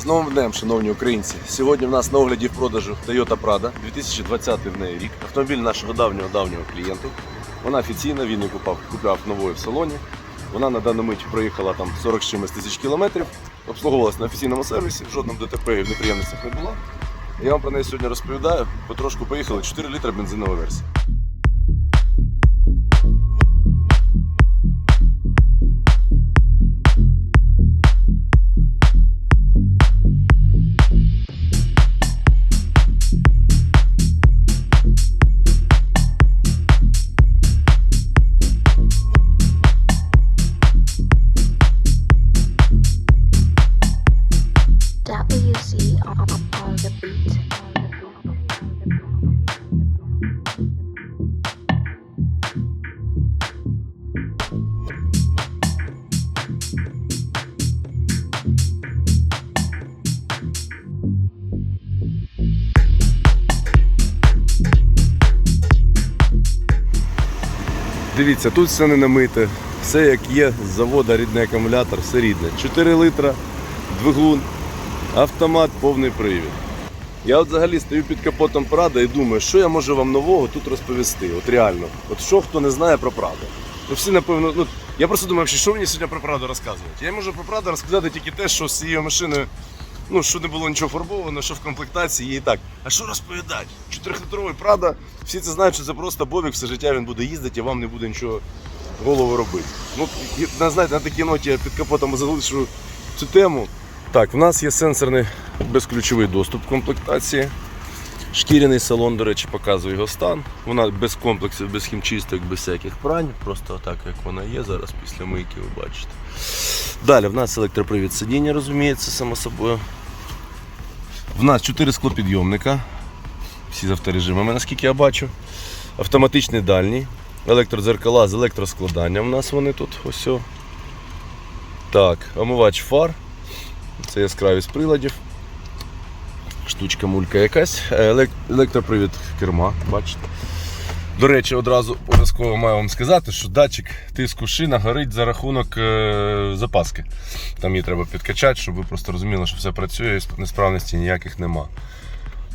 З новим днем, шановні українці! Сьогодні в нас на огляді в продажу Toyota Prado, 2020 в неї рік. Автомобіль нашого давнього давнього клієнту. Вона офіційна, він її купав, купляв новою в салоні. Вона на дану мить проїхала там 40 чимось тисяч кілометрів, обслуговувалась на офіційному сервісі, в жодному ДТП і в неприємностях не було. Я вам про неї сьогодні розповідаю. Потрошку поїхали 4 літра бензинова версія. Дивіться, тут все не намите, все як є, з завода рідний акумулятор, все рідне. 4 литра, двигун, автомат, повний привід. Я от взагалі стою під капотом Прада і думаю, що я можу вам нового тут розповісти. От реально. От що хто не знає про Прада. Ну всі напевно, ну я просто думаю, що мені сьогодні про Праду розказувати. Я можу про Праду розказати тільки те, що з цією машиною, ну що не було нічого фарбовано, що в комплектації і так. А що розповідати? Чотирьохлітровий Прада, всі це знають, що це просто бобік, все життя він буде їздити, і вам не буде нічого голову робити. Ну, знаєте, на такій ноті я під капотом залишу цю тему. Так, в нас є сенсорний безключовий доступ в комплектації. Шкіряний салон, до речі, показує його стан. Вона без комплексів, без хімчисток, без всяких прань. Просто отак, як вона є зараз після мийки, ви бачите. Далі в нас електропривід сидіння, розуміється, само собою. В нас 4 склопідйомника. Всі з авторежимами, наскільки я бачу. Автоматичний дальній. Електродзеркала з електроскладанням. У нас вони тут ось. Так, омивач фар. Це яскравість приладів. Штучка мулька якась. Е, елек- Електропривід керма, бачите. До речі, одразу обов'язково маю вам сказати, що датчик тиску шина горить за рахунок е, запаски. Там її треба підкачати, щоб ви просто розуміли, що все працює і несправності ніяких нема.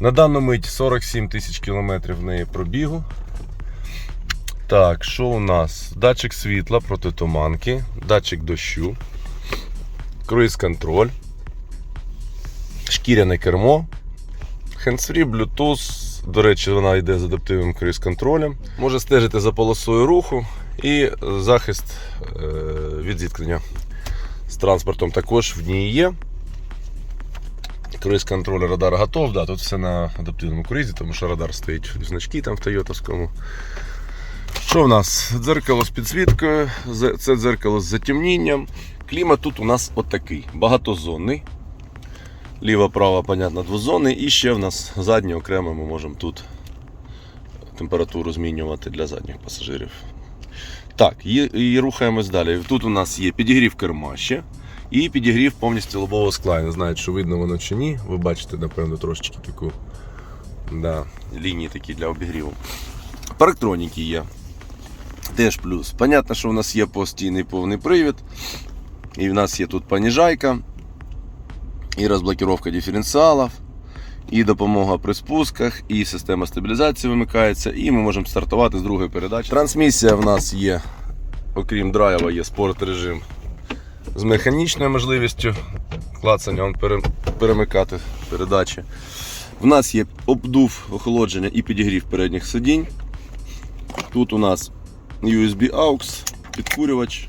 На дану мить 47 тисяч кілометрів в неї пробігу. Так, що у нас? Датчик світла проти туманки, датчик дощу, круїз-контроль, шкіряне кермо, Hands-free, Bluetooth. До речі, вона йде з адаптивним круїз-контролем. Може стежити за полосою руху і захист е, від зіткнення з транспортом також в ній є. Круїз-контроль радар готов, да, тут все на адаптивному круїзі, тому що радар стоїть значки там в Тойотовському. Що в нас? Дзеркало з підсвіткою, це дзеркало з затемнінням. Клімат тут у нас отакий, багатозонний. Ліва, права, понятно, двозонний. І ще в нас заднє окремо ми можемо тут температуру змінювати для задніх пасажирів. Так, і, і рухаємось далі. Тут у нас є підігрів керма ще. І підігрів повністю лобового скла. Я не знаю, чи видно воно чи ні. Ви бачите, напевно, трошечки таку да, лінії такі для обігріву. Парктроніки є. Теж плюс. Понятно, що у нас є постійний повний привід. І в нас є тут поніжайка, і розблокировка диференціалів, і допомога при спусках, і система стабілізації вимикається, і ми можемо стартувати з другої передачі. Трансмісія в нас є, окрім драйва, є спорт режим з механічною можливістю клацання вон пере- перемикати передачі. В нас є обдув охолодження і підігрів передніх сидінь. Тут у нас USB AUX, підкурювач.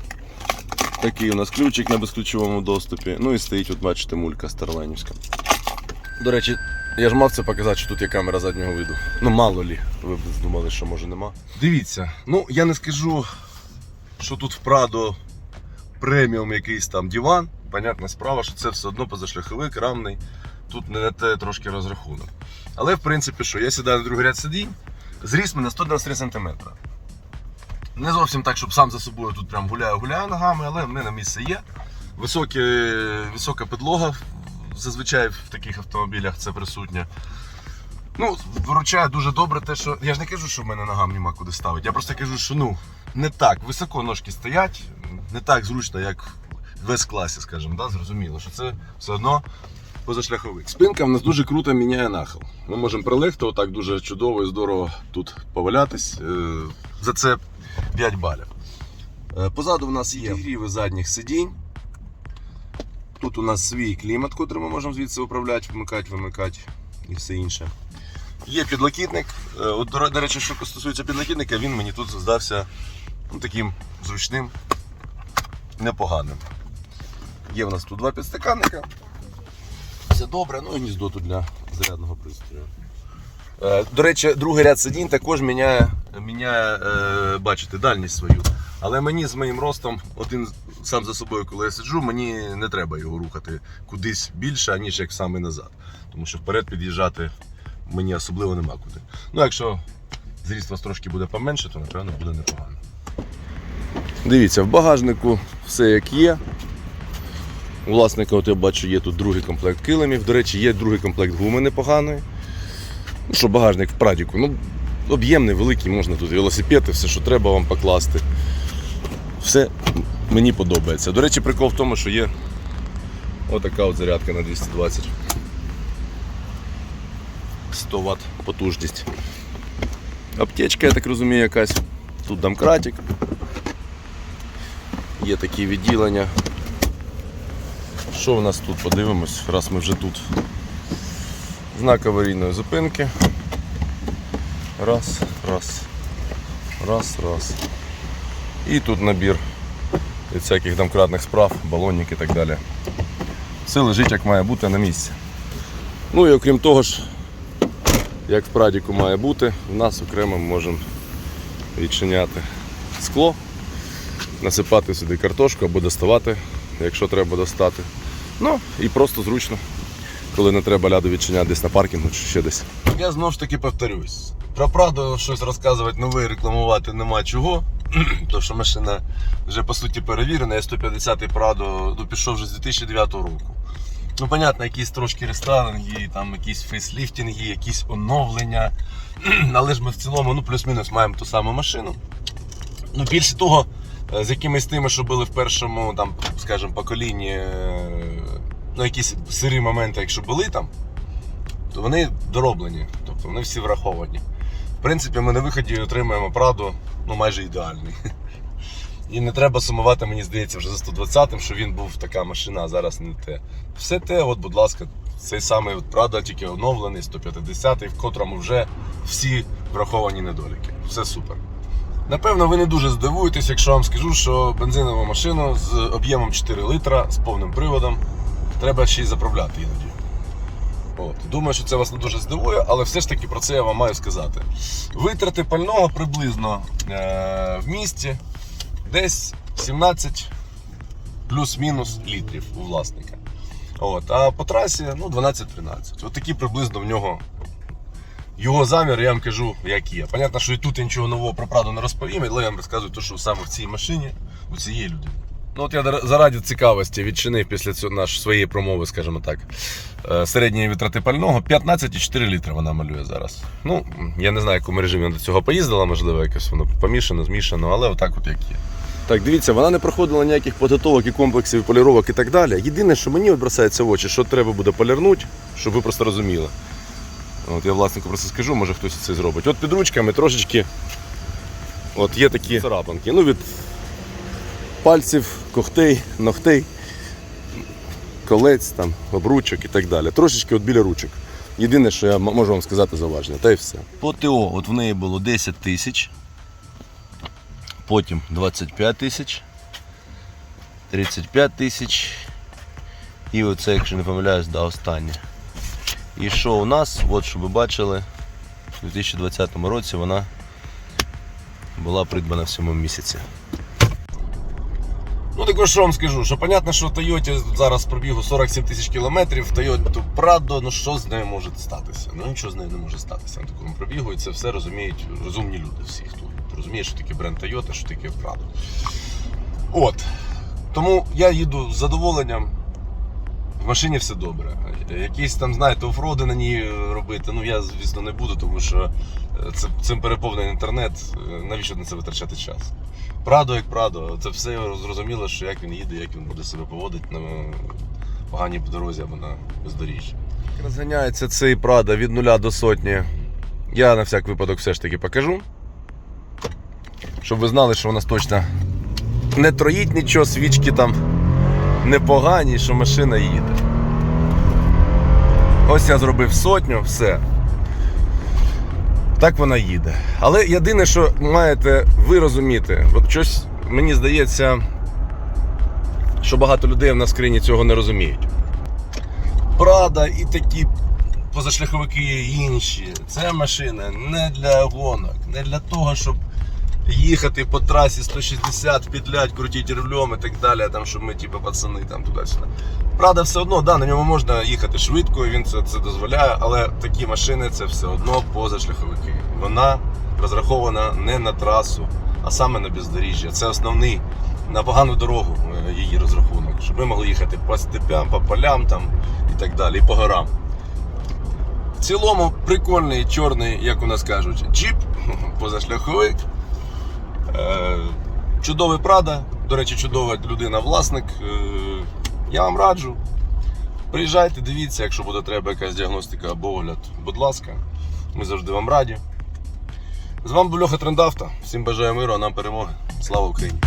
Такий у нас ключик на безключовому доступі. Ну і стоїть, от бачите, мулька старленівська. До речі, я ж мав це показати, що тут є камера заднього виду. Ну, мало лі, ви б думали, що може нема. Дивіться, ну я не скажу, що тут в Прадо преміум якийсь там диван. Понятна справа, що це все одно позашляховик, рамний. Тут не на те трошки розрахунок. Але в принципі, що я сідаю на другий ряд сидінь, зріс мене 193 см. Не зовсім так, щоб сам за собою тут прям гуляю-гуляю ногами, але в мене місце є. Високі, висока підлога. Зазвичай в таких автомобілях це присутнє. Ну, виручає дуже добре те, що. Я ж не кажу, що в мене ногам нема куди ставити. Я просто кажу, що ну, не так високо ножки стоять, не так зручно, як в S-класі, скажімо, да? зрозуміло, що це все одно позашляховик. Спинка в нас дуже круто міняє нахил. Ми можемо прилегти отак дуже чудово і здорово тут повалятись. Е, За це 5 балів. Е, Позаду в нас є гріви задніх сидінь. Тут у нас свій клімат, котрий ми можемо звідси управляти, вмикати, вимикати і все інше. Є підлокітник. Е, От, до речі, що стосується підлокітника, він мені тут здався ну, таким зручним, непоганим. Є в нас тут два підстаканника. Все добре, ну і гніздо тут для зарядного пристрою. Е, До речі, другий ряд сидінь також міняє, міняє е, бачите, дальність свою. Але мені з моїм ростом, один сам за собою, коли я сиджу, мені не треба його рухати кудись більше, аніж як саме назад. Тому що вперед під'їжджати мені особливо нема куди. Ну, якщо зріст вас трошки буде поменше, то напевно буде непогано. Дивіться, в багажнику все як є. У власника, от я бачу, є тут другий комплект килимів. До речі, є другий комплект гуми непоганої. Ну що, багажник в прадіку. Ну, об'ємний, великий, можна тут велосипеди, все, що треба вам покласти. Все мені подобається. До речі, прикол в тому, що є отака от зарядка на 220. 100 Вт потужність. Аптечка, я так розумію, якась. Тут домкратик. Є такі відділення. Що в нас тут? Подивимось, раз ми вже тут. Знак аварійної зупинки. Раз, раз. Раз, раз. І тут набір від всяких домкратних справ, балонник і так далі. Все лежить як має бути на місці. Ну і окрім того ж, як в прадіку має бути, в нас окремо можемо відчиняти скло, насипати сюди картошку або доставати, якщо треба достати. Ну і просто зручно, коли не треба ляду відчиняти десь на паркінгу чи ще десь. Я знову ж таки повторюсь. Про Прадо щось розказувати нове, рекламувати нема чого. Тому що машина вже по суті перевірена. Я 150 й Прадо ну, пішов вже з 2009 року. Ну, понятно, якісь трошки рестайлинги, там якісь фейсліфтинги, якісь оновлення. Але ж ми в цілому, ну, плюс-мінус маємо ту саму машину. Ну, більше того, е, з якимись тими, що були в першому, там, скажімо, поколінні, е, ну, якісь сирі моменти, якщо були там, то вони дороблені, тобто вони всі враховані. В принципі, ми на виході отримуємо Праду ну, майже ідеальний. І не треба сумувати, мені здається, вже за 120-м, що він був така машина, а зараз не те. Все те, от, будь ласка, цей самий от Прада, тільки оновлений, 150-й, в котрому вже всі враховані недоліки. Все супер. Напевно, ви не дуже здивуєтесь, якщо вам скажу, що бензинову машину з об'ємом 4 литра з повним приводом треба ще й заправляти іноді. От. Думаю, що це вас не дуже здивує, але все ж таки про це я вам маю сказати. Витрати пального приблизно е- в місті десь 17 плюс-мінус літрів у власника. От. А по трасі ну, 12-13. От такі приблизно в нього його замір, я вам кажу, як є. Понятно, що і тут я нічого нового про Праду не розповім, але я вам розказую те, що саме в цій машині у цієї людини. Ну от я заради цікавості відчинив після цього наш, своєї промови, скажімо так, е, середньої витрати пального 15,4 літри вона малює зараз. Ну, я не знаю, якому режимі вона до цього поїздила, можливо, якось воно помішано, змішано, але отак от як є. Так, дивіться, вона не проходила ніяких підготовок і комплексів, і поліровок і так далі. Єдине, що мені от бросається в очі, що треба буде полірнути, щоб ви просто розуміли. От я власнику просто скажу, може хтось це зробить. От під ручками трошечки от є такі царапинки. Ну, від пальців, когтей, ногтей, колець, там, обручок і так далі. Трошечки от біля ручок. Єдине, що я можу вам сказати зауваження, та й все. По ТО от в неї було 10 тисяч, потім 25 тисяч, 35 тисяч. І оце, якщо не помиляюсь, да, останнє. І що у нас, от щоб ви бачили, у 2020 році вона була придбана в сьомому місяці. Ну також що вам скажу, що понятно, що Тойоті зараз пробігу 47 тисяч кілометрів, Toyota Прадо, ну що з нею може статися? Ну нічого з нею не може статися на такому пробігу, і це все розуміють розумні люди всі, хто розуміє, що таке бренд Тойота, що таке Прадо. От. Тому я їду з задоволенням. В машині все добре. Якісь там, знаєте, офроди на ній робити, ну я, звісно, не буду, тому що е, це, цим переповнений інтернет. Е, Навіщо на це витрачати час? Прадо як Прадо, це все зрозуміло, що як він їде, як він буде себе поводити на поганій дорозі або на бездоріжжі. Розганяється цей Прада від нуля до сотні. Я на всяк випадок все ж таки покажу. Щоб ви знали, що у нас точно не троїть нічого, свічки там непогані, що машина їде. Ось я зробив сотню, все. Так вона їде. Але єдине, що маєте ви розуміти, от щось мені здається, що багато людей в нас в цього не розуміють. Прада і такі позашляховики є інші. Це машина не для гонок, не для того, щоб їхати по трасі 160, петлять, крутити рулем і так далі, там, щоб ми, типу, пацани там туди-сюди. Правда, все одно, да, на ньому можна їхати швидко, і він це, це дозволяє, але такі машини це все одно позашляховики. Вона розрахована не на трасу, а саме на бездоріжжя. Це основний на погану дорогу е, її розрахунок, щоб ми могли їхати по степям, по полям там, і так далі, і по горам. В цілому прикольний чорний, як у нас кажуть, джіп, позашляховик. Е, Чудовий Прада, до речі, чудова людина, власник. Е, Я вам раджу. Приїжджайте, дивіться, якщо буде треба якась діагностика або огляд, будь ласка, ми завжди вам раді. З вами був Льоха Трендавта. Всім бажаю миру, а нам перемоги. Слава Україні!